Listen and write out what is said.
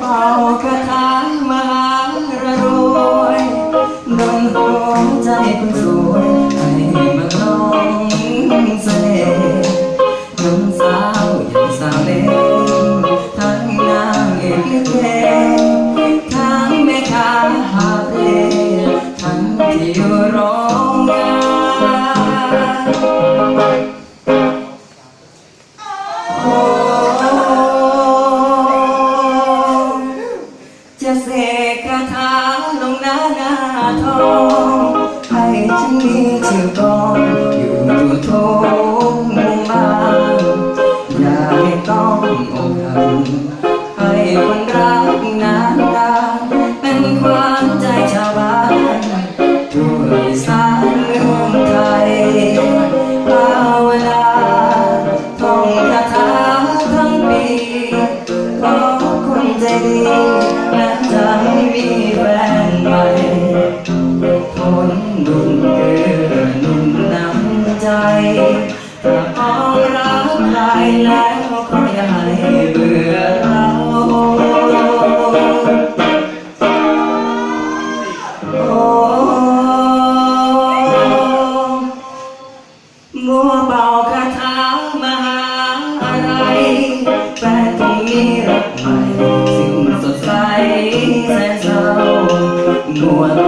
宝宝我跟 คิดถึงตอนอยู่ท้องมาอย่าให้ต้องอกหักให้คนรัก หนุ่มเกิดหนุ่มน้ำใจหากเขารักใครแล้วก็อย่าให้เบื่อเราโอ้มัวเป่าคาถามหาอะไรแต่ตรงมีรักไปสิ่งสดใสแสนเศร้ามัว